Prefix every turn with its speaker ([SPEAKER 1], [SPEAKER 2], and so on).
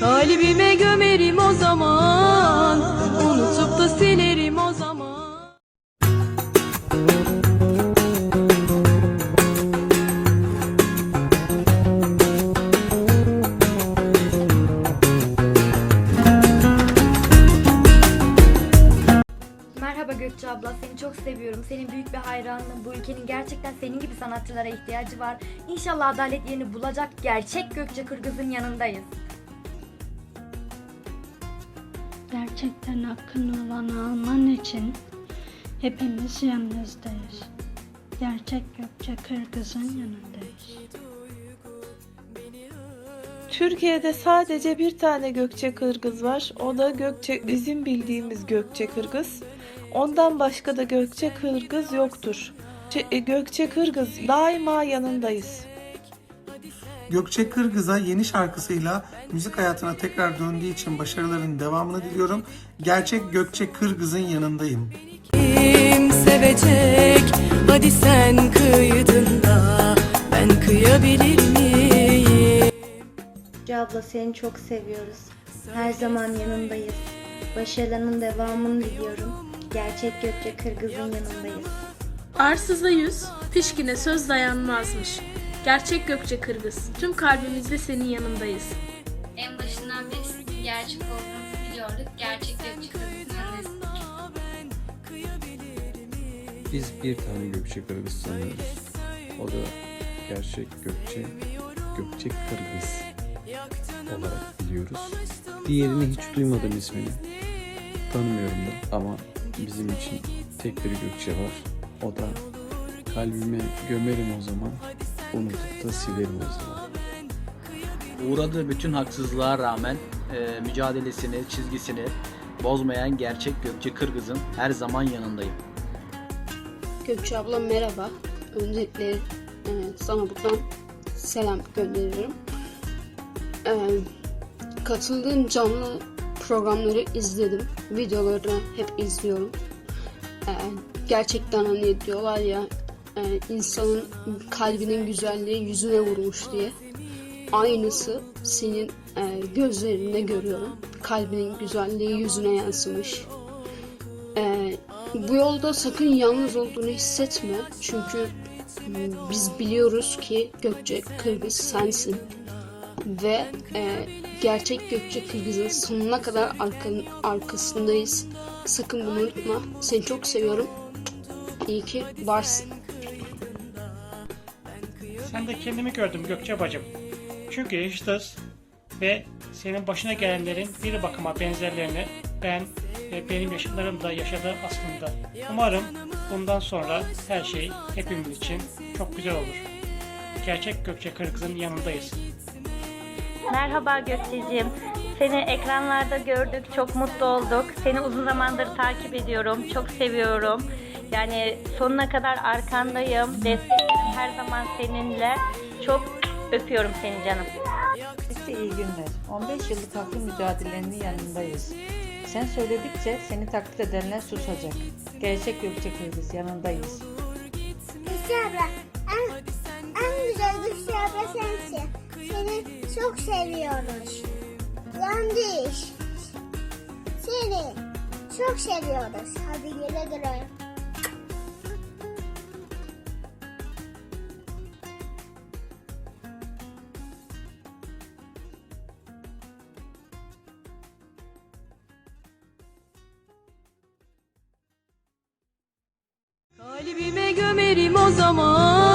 [SPEAKER 1] Kalbime gömerim o zaman Unutup da silerim o zaman
[SPEAKER 2] Merhaba Gökçe abla, seni çok seviyorum. Senin büyük bir hayranım. Bu ülkenin gerçekten senin gibi sanatçılara ihtiyacı var. İnşallah adalet yerini bulacak gerçek Gökçe Kırgız'ın yanındayız.
[SPEAKER 3] Gerçekten hakkın olanı alman için hepimiz yanınızdayız. Gerçek Gökçe Kırgız'ın yanındayız.
[SPEAKER 4] Türkiye'de sadece bir tane Gökçe Kırgız var. O da Gökçe bizim bildiğimiz Gökçe Kırgız. Ondan başka da Gökçe Kırgız yoktur. E, Gökçe Kırgız daima yanındayız.
[SPEAKER 5] Gökçe Kırgız'a yeni şarkısıyla müzik hayatına tekrar döndüğü için başarıların devamını diliyorum. Gerçek Gökçe Kırgız'ın yanındayım.
[SPEAKER 1] Kim sevecek Hadi sen kıydın da Ben kıyabilir miyim
[SPEAKER 6] Gökçe abla seni çok seviyoruz. Her zaman yanındayız. Başarılarının devamını diliyorum. Gerçek Gökçe Kırgız'ın yanındayız.
[SPEAKER 7] Arsıza yüz, pişkine söz dayanmazmış. Gerçek Gökçe Kırgız, tüm kalbimizde senin yanındayız.
[SPEAKER 8] En başından beri gerçek olduğunu biliyorduk. Gerçek Gökçe Kırgız'ın yanındayız.
[SPEAKER 9] Biz bir tane Gökçe Kırgız sanıyoruz. O da gerçek Gökçe, Gökçe Kırgız olarak biliyoruz. Diğerini hiç duymadım ismini. Tanımıyorum da ama bizim için tek bir Gökçe var. O da kalbime gömerim o zaman, unutup da silerim o zaman.
[SPEAKER 10] uğradığı bütün haksızlığa rağmen e, mücadelesini, çizgisini bozmayan gerçek Gökçe Kırgız'ın her zaman yanındayım.
[SPEAKER 11] Gökçe abla merhaba. Öncelikle e, sana buradan selam gönderirim. E, katıldığın canlı programları izledim. Videolarını hep izliyorum. E, gerçekten hani diyorlar ya e, insanın kalbinin güzelliği yüzüne vurmuş diye. Aynısı senin e, gözlerinde görüyorum. Kalbinin güzelliği yüzüne yansımış. Ee, bu yolda sakın yalnız olduğunu hissetme. Çünkü biz biliyoruz ki Gökçe Kırgız sensin. Ve e, gerçek Gökçe Kırgız'ın sonuna kadar arkan, arkasındayız. Sakın bunu unutma. Seni çok seviyorum. İyi ki varsın.
[SPEAKER 12] Sen de kendimi gördüm Gökçe bacım. Çünkü yaşıtız ve senin başına gelenlerin bir bakıma benzerlerini ben ve benim yaşıtlarım da yaşadı aslında. Umarım bundan sonra her şey hepimiz için çok güzel olur. Gerçek Gökçe Kırgız'ın yanındayız.
[SPEAKER 2] Merhaba Gökçe'cim. Seni ekranlarda gördük, çok mutlu olduk. Seni uzun zamandır takip ediyorum, çok seviyorum. Yani sonuna kadar arkandayım, desteklerim her zaman seninle. Çok öpüyorum seni canım.
[SPEAKER 13] iyi günler. 15 yıllık haklı mücadelenin yanındayız. Sen söyledikçe seni taklit edenler susacak. Gerçek Gökçe Kırgız yanındayız.
[SPEAKER 6] Gökçe abla en, en güzel Gökçe abla sensin. Seni çok seviyoruz. Yanlış. Seni çok seviyoruz. Hadi güle güle.
[SPEAKER 1] O zaman